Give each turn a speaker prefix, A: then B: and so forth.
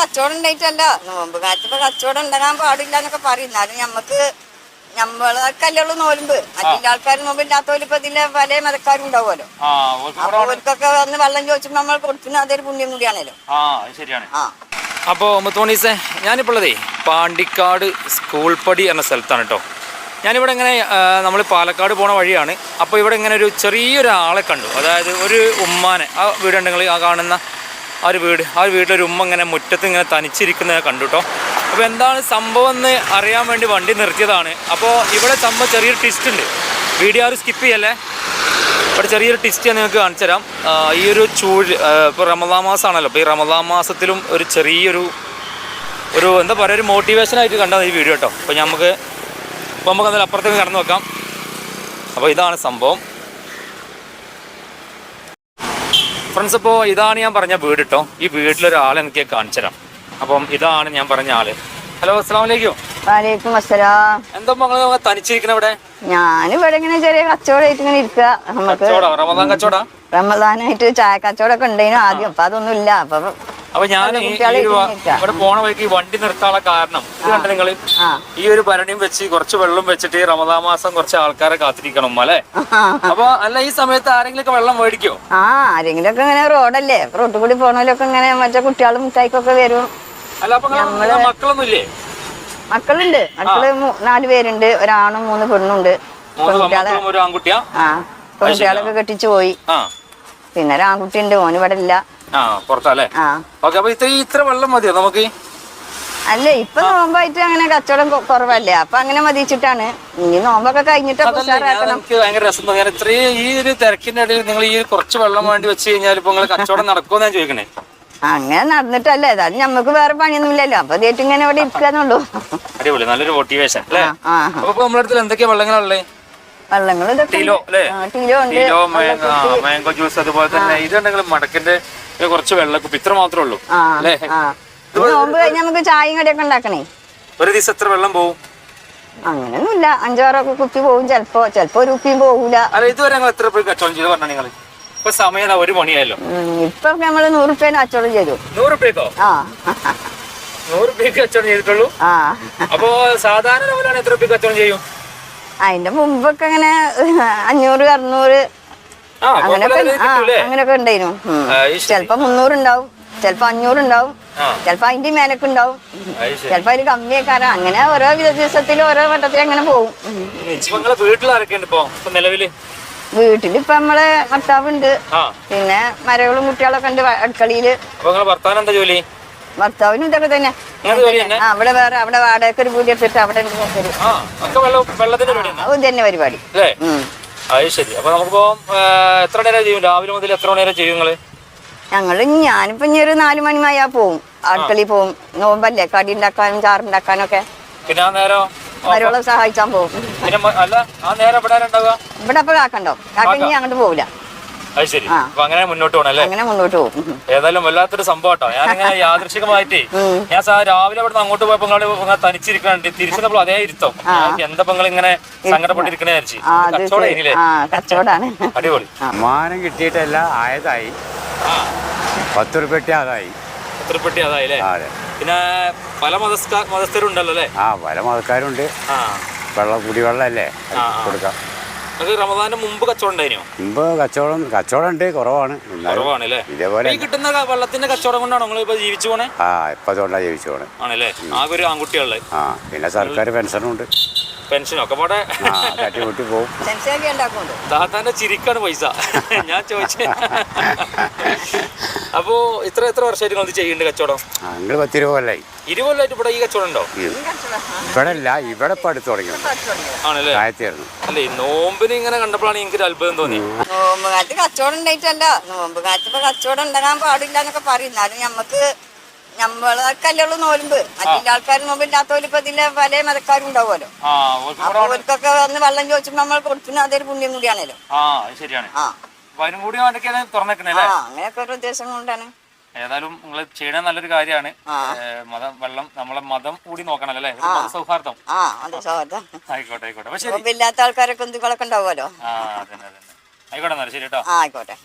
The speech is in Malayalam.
A: കച്ചവടം ഉണ്ടായിട്ടല്ല. നോമ്പ് കാലത്ത് ഇപ്പൊ കച്ചവടം ഉണ്ടാകാൻ പാടില്ല എന്നൊക്കെ പറയും. എന്നാലും ഞമ്മക്ക് നമ്മളൊക്കെ ഉള്ളൂ നോലുമ്പ് മറ്റുള്ള ആൾക്കാർ നോമ്പില്ലാത്തവര് ഇപ്പൊ ഇതിലെ പല മതക്കാരും ഉണ്ടാവുമല്ലോ. അപ്പൊ അവർക്കൊക്കെ വന്ന് വെള്ളം ചോദിച്ചപ്പോ നമ്മൾ കൊടുക്കുന്ന അതൊരു പുണ്യം കൂടിയാണല്ലോ.
B: ആ അത് ശരിയാണ്.
A: ആ.
B: അപ്പോൾ മുത്തോണീസേ ഞാനിപ്പോൾ ഉള്ളതേ പാണ്ടിക്കാട് സ്കൂൾ പടി എന്ന സ്ഥലത്താണ് കേട്ടോ ഞാനിവിടെ ഇങ്ങനെ നമ്മൾ പാലക്കാട് പോണ വഴിയാണ്. അപ്പോൾ ഇവിടെ ഇങ്ങനെ ഒരു ചെറിയൊരു ആളെ കണ്ടു. അതായത് ഒരു ഉമ്മാനെ. ആ വീടുണ്ടെങ്കിൽ ആ കാണുന്ന ആ ഒരു വീട് ആ ഒരു വീട്ടിലൊരു ഉമ്മ ഇങ്ങനെ മുറ്റത്ത് ഇങ്ങനെ തനിച്ചിരിക്കുന്നത് കണ്ടു കേട്ടോ അപ്പോൾ എന്താണ് സംഭവം എന്ന് അറിയാൻ വേണ്ടി വണ്ടി നിർത്തിയതാണ്. അപ്പോൾ ഇവിടെ സംഭവം ചെറിയൊരു ട്വിസ്റ്റ് ഉണ്ട്. വീഡിയോ ആരും സ്കിപ്പ് ചെയ്യല്ലേ? ഇവിടെ ചെറിയൊരു ട്വിസ്റ്റ് ഞാൻ നിങ്ങൾക്ക് കാണിച്ചു തരാം. ഈ ഒരു ചൂഴ് ഇപ്പോൾ റമദാ മാസമാണല്ലോ അപ്പോൾ ഈ റമദാ മാസത്തിലും ഒരു ചെറിയൊരു ഒരു എന്താ പറയുക ഒരു മോട്ടിവേഷൻ ആയിട്ട് കണ്ടത് ഈ വീഡിയോ കേട്ടോ. അപ്പോൾ നമുക്ക് അപ്പോൾ നമുക്ക് അതിൽ അപ്പുറത്തേക്ക് കടന്നു വെക്കാം അപ്പോൾ ഇതാണ് സംഭവം. ഫ്രണ്ട്സ് അപ്പോൾ ഇതാണ് ഞാൻ പറഞ്ഞ വീട് കേട്ടോ ഈ വീട്ടിലൊരാൾ എനിക്ക് കാണിച്ചു തരാം. അപ്പം ഇതാണ് ഞാൻ പറഞ്ഞ ആൾ. ഹലോ അസ്സാം വലൈക്കും
A: വാലേക്കും അസ്സലാം.
B: എന്താ നിങ്ങൾ തനിച്ചിരിക്കണ ഇവിടെ
A: ഞാനിവിടെ ഇങ്ങനെ ചെറിയ കച്ചവടമായിട്ട് ഇങ്ങനെ ഇരിക്കുക നമുക്ക്
B: കച്ചവടം റമദാൻ കച്ചവടം?
A: റമദാനായിട്ട് ചായ കച്ചവടമൊക്കെ ഉണ്ടായിരുന്നു ആദ്യം. അപ്പൊ അതൊന്നും ഇല്ല അപ്പൊ
B: അപ്പൊ ഞാൻ. ഇവിടെ പോണ വഴിക്ക് വണ്ടി നിർത്താനുള്ള കാരണം. ഇത് കണ്ട നിങ്ങൾ? ഈ ഒരു ഭരണിയും വെച്ച് കുറച്ച് വെള്ളം വെച്ചിട്ട് ഈ റമദാ മാസം കുറച്ച് ആൾക്കാരെ കാത്തിരിക്കണം അല്ലെ? അപ്പൊ അല്ല ഈ സമയത്ത് ആരെങ്കിലും ഒക്കെ വെള്ളം മേടിക്കോ?
A: ആ ആരെങ്കിലും ഒക്കെ ഇങ്ങനെ റോഡല്ലേ. റോഡ് കൂടി പോണവരൊക്കെ ഇങ്ങനെ മറ്റേ കുട്ടികളും മിഠായിക്കൊക്കെ വരും.
B: അല്ല അപ്പൊ മക്കളൊന്നും ഇല്ലേ
A: മക്കളുണ്ട്. മക്കൾ നാല് പേരുണ്ട്. ഒരാണും മൂന്ന് പെണ്ണുണ്ട് പെൺകുട്ടികളെ ആ. പെൺകുട്ടികളൊക്കെ കെട്ടിച്ചു പോയി. പിന്നെ ഒരു ആൺകുട്ടി ഉണ്ട് ഓന് ഇവിടെ ഇല്ല
B: ആ പുറത്തല്ലേ?
A: ആ.
B: ഓക്കെ അപ്പൊ ഇത്ര ഇത്ര വെള്ളം മതിയോ നമുക്ക്?
A: അല്ല ഇപ്പൊ നോമ്പായിട്ട് അങ്ങനെ കച്ചവടം കൊ- കുറവല്ലേ അപ്പൊ അങ്ങനെ മതിച്ചിട്ടാണ്. ഇനി നോമ്പൊക്കെ കഴിഞ്ഞിട്ടൊക്കെ
B: അതല്ല, ഞാൻ
A: ഉഷാറാക്കണം.
B: എനിക്ക് ഭയങ്കര രസം തോന്നി. ഞാൻ ഇത്രയും ഈ ഒരു തിരക്കിന്റെ ഇടയിൽ നിങ്ങൾ ഈ കുറച്ച് വെള്ളം വേണ്ടി വെച്ച് കഴിഞ്ഞാൽ ഇപ്പൊ നിങ്ങൾ കച്ചവടം ഞാൻ ചോദിക്കണേ.
A: അങ്ങനെ നടന്നിട്ടല്ലേ ഏതായാലും ഞമ്മക്ക് വേറെ പണിയൊന്നും ഇല്ലല്ലോ അപ്പൊ ഇതേറ്റ് ഇങ്ങനെ ഇവിടെ ഇരിക്കാന്നുള്ളൂ.
B: അടിപൊളി നല്ലൊരു മോട്ടിവേഷൻ അല്ലേ?
A: ആ ആ.
B: അപ്പൊ ഇപ്പൊ നമ്മുടെ അടുത്ത് എന്തൊക്കെയാ വെള്ളങ്ങളുള്ളത്
A: വെള്ളങ്ങൾ
B: ടീലോ മാംഗോ ജ്യൂസ് അതുപോലെ തന്നെ ഇതുണ്ടെങ്കിൽ മടക്കിന്റെ കുറച്ച് വെള്ളക്കുപ്പി ഇത്ര മാത്രമേ ഉള്ളൂ അല്ലേ?
A: നോമ്പ് കഴിഞ്ഞാൽ നമുക്ക് ചായയും കടിയൊക്കെ ഉണ്ടാക്കണേ.
B: ഒരു ദിവസം എത്ര വെള്ളം പോകും
A: അങ്ങനെയൊന്നുമില്ല അഞ്ചാറൊക്കെ കുപ്പി പോകും ചെലപ്പോ ചെലപ്പോ ഒരു കുപ്പിയും പോകൂല
B: അല്ല ഇതുവരെ ഞങ്ങൾ എത്ര കച്ചവടം ചെയ്ത് പറഞ്ഞു നിങ്ങൾ ഇപ്പൊ സമയം ഒരു മണിയായല്ലോ
A: ഇപ്പൊ നമ്മൾ നൂറ് റുപ്യേന് കച്ചവടം ചെയ്തു.
B: നൂറ് പേക്കോ
A: ആ.
B: നൂറ് പേക്ക് കച്ചവടം ചെയ്തിട്ടുള്ളൂ?
A: ആ.
B: അപ്പോ സാധാരണ എത്ര കച്ചവടം ചെയ്യും?
A: അതിന്റെ മുമ്പൊക്കെ അങ്ങനെ അഞ്ഞൂറ് അറുന്നൂറ് അങ്ങനെയൊക്കെ അങ്ങനെയൊക്കെ ഉണ്ടായിരുന്നു. ചെലപ്പോ മുന്നൂറ് ഉണ്ടാവും ചെലപ്പോ അഞ്ഞൂറ് ഉണ്ടാവും ചെലപ്പോ അതിന്റെ മേലൊക്കെ ഉണ്ടാവും. ചെലപ്പോ അതിന് കമ്മിയേക്കാരം അങ്ങനെ ഓരോ ദിവസത്തിലും ഓരോ വട്ടത്തിൽ അങ്ങനെ പോകും. ഉം.
B: ഇപ്പൊ നിങ്ങളെ വീട്ടിൽ ആരൊക്കെയുണ്ട് ഇപ്പൊ? ഇപ്പൊ നിലവിൽ?
A: വീട്ടിൽ ഇപ്പൊ നമ്മളെ ഭർത്താവുണ്ട്. പിന്നെ മരകളും കുട്ടികളൊക്കെ ഉണ്ട്
B: അടുക്കളയിൽ. ഭർത്താവിന് എന്താ ജോലി?
A: ഭർത്താവിനും ഇതൊക്കെ തന്നെ. ആ അവിടെ വേറെ അവിടെ വാടകയ്ക്ക് ഒരു വീട് എടുത്തിട്ട് അവിടെ അത് തന്നെ പരിപാടി.
B: അത് ശരി. അപ്പൊ നമുക്കിപ്പോ എത്ര നേരം ചെയ്യും? രാവിലെ മുതൽ എത്ര നേരം ചെയ്യും
A: നിങ്ങൾ? ഞങ്ങൾ ഞാനിപ്പോ ഇനി ഒരു നാലു മണി മണിയാ പോവും. അടുക്കളയിൽ പോവും. നോമ്പല്ലേ? കടി ഉണ്ടാക്കാനും ചാറുണ്ടാക്കാനും ഒക്കെ
B: പിന്നെ ആ നേരം?
A: ഇവിടെ അപ്പൊ കാക്കണ്ടോ കാക്ക ഇനി അങ്ങോട്ട് പോവില്ല.
B: അത് ശരി. അപ്പൊ അങ്ങനെ മുന്നോട്ട് പോകണം അല്ലേ?
A: അങ്ങനെ മുന്നോട്ട് പോകും.
B: ഏതായാലും വല്ലാത്തൊരു സംഭവം കേട്ടോ. ഞാനിങ്ങനെ യാദൃശികമായിട്ടേ. ഞാൻ സാ രാവിലെ അവിടെ അങ്ങോട്ട് പോയപ്പോ നിങ്ങൾ തനിച്ചിരിക്കണുണ്ട് തിരിച്ചപ്പോൾ അതേ ഇരുത്തം. എന്താ നിങ്ങൾ ഇങ്ങനെ സങ്കടപ്പെട്ടിരിക്കണേ വിചാരിച്ചു. കച്ചവടം
A: കച്ചവടാണ്.
B: അടിപൊളി.
C: മാനം കിട്ടിയിട്ടല്ല ആയതായി. പത്ത് അതായി.
B: തൃപ്പെട്ടി അതായില്ലേ
C: ആ, അതെ.
B: പിന്നെ പല മതസ്ഥ മതസ്ഥരുണ്ടല്ലോ അല്ലേ?
C: ആ പല മതക്കാരുണ്ട്. വെള്ളം
B: ആ.
C: കൊടുക്കാം.
B: റമദാന്റെ മുമ്പ് കച്ചവടം ഉണ്ടായിരുന്നോ?
C: മുമ്പ് കച്ചവടം കച്ചവടം ഉണ്ട് കുറവാണ്.
B: കുറവാണ് അല്ലേ?
C: ഇതേപോലെ
B: ഈ കിട്ടുന്ന വെള്ളത്തിന്റെ കച്ചവടം കൊണ്ടാണോ നിങ്ങൾ ഇപ്പൊ ജീവിച്ചു പോണേ?
C: ആ ഇപ്പം അതുകൊണ്ടാണ് ജീവിച്ചു പോണേ.
B: ആണല്ലേ? ആകെ ഒരു ആൺകുട്ടികളെ
C: ആ പിന്നെ സർക്കാർ പെൻഷനും ഉണ്ട്.
B: പെൻഷനും ഒക്കെ പാടെ
C: ആ തട്ടിമുട്ടി പോകും
B: ദാത്താന്റെ ചിരിക്കാണ് പൈസ. ഞാൻ ചോദിച്ചേ. അപ്പോ ഇത്ര എത്ര വർഷമായിട്ട് നിങ്ങൾ ഇത് ചെയ്യുന്നുണ്ട് കച്ചവടം?
C: ഞങ്ങൾ നിങ്ങൾ പത്ത് രൂപ കൊല്ലായി.
B: ഇരുപത് കൊല്ലമായിട്ട് ഇവിടെ ഈ കച്ചവടം ഉണ്ടോ?
C: ഇവിടെ അല്ല ഇവിടെ ഇപ്പം അടുത്ത് തുടങ്ങി
B: ആണല്ലേ? അല്ലേ നോമ്പിന് ഇങ്ങനെ കണ്ടപ്പോഴാണ് എനിക്ക് ഒരു അത്ഭുതം തോന്നി
A: നോമ്പ് കാലത്ത് കച്ചവടം ഉണ്ടായിട്ടല്ല. നോമ്പ് കാലത്ത് ഇപ്പൊ കച്ചവടം ഉണ്ടാകാൻ പാടില്ല എന്നൊക്കെ പറയും. എന്നാലും ഞമ്മക്ക് നമ്മളൊക്കെ ഉള്ളൂ നോലുമ്പ് മറ്റുള്ള ആൾക്കാർ നോമ്പില്ലാത്തവര് ഇപ്പൊ ഇതിലെ പല മതക്കാരും ഉണ്ടാവുമല്ലോ അപ്പൊ അവർക്കൊക്കെ വന്ന് വെള്ളം ചോദിച്ചപ്പോ നമ്മൾ കൊടുക്കുന്ന അതൊരു പുണ്യം കൂടിയാണല്ലോ.
B: ആ. അതിനും കൂടി
A: അങ്ങനെയൊക്കെ ഒരു ഉദ്ദേശം കൊണ്ടാണ്.
B: ഏതായാലും നിങ്ങൾ ചെയ്യണ നല്ലൊരു കാര്യമാണ്. മതം വെള്ളം നമ്മളെ മതം കൂടി നോക്കണം അല്ലേ?
A: സൗഹൃദം
B: ആയിക്കോട്ടെ ആയിക്കോട്ടെ.
A: ആൾക്കാരൊക്കെ ഉണ്ടാവുമല്ലോ?
B: ആ അതന്നെ അതന്നെ. ആയിക്കോട്ടെ എന്നാൽ ശരി കേട്ടോ.
A: ആയിക്കോട്ടെ.